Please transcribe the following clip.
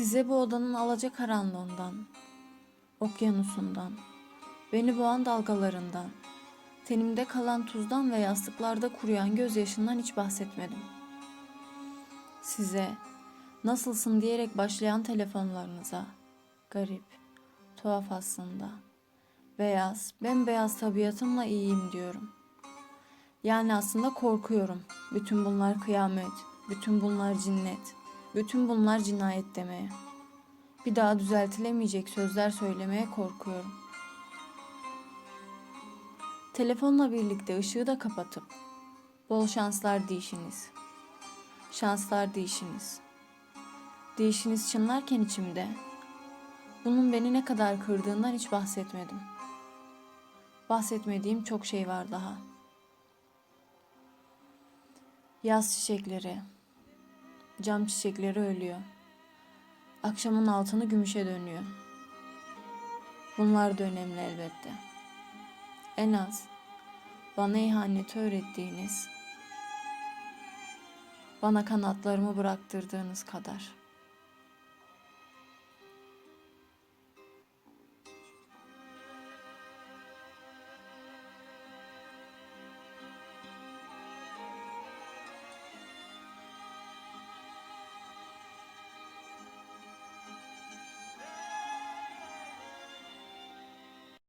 Size bu odanın alacakaranlığından, okyanusundan, beni boğan dalgalarından, tenimde kalan tuzdan ve yastıklarda kuruyan gözyaşından hiç bahsetmedim. Size nasılsın diyerek başlayan telefonlarınıza, garip, tuhaf aslında, beyaz, bembeyaz tabiatımla iyiyim diyorum. Yani aslında korkuyorum. Bütün bunlar kıyamet, bütün bunlar cinnet, bütün bunlar cinayet demeye. Bir daha düzeltilemeyecek sözler söylemeye korkuyorum. Telefonla birlikte ışığı da kapatıp bol şanslar diyişiniz. Şanslar diyişiniz. Diyişiniz çınlarken içimde bunun beni ne kadar kırdığından hiç bahsetmedim. Bahsetmediğim çok şey var daha. Yaz çiçekleri, cam çiçekleri ölüyor. Akşamın altını gümüşe dönüyor. Bunlar da önemli elbette. En az bana ihaneti öğrettiğiniz, bana kanatlarımı bıraktırdığınız kadar.''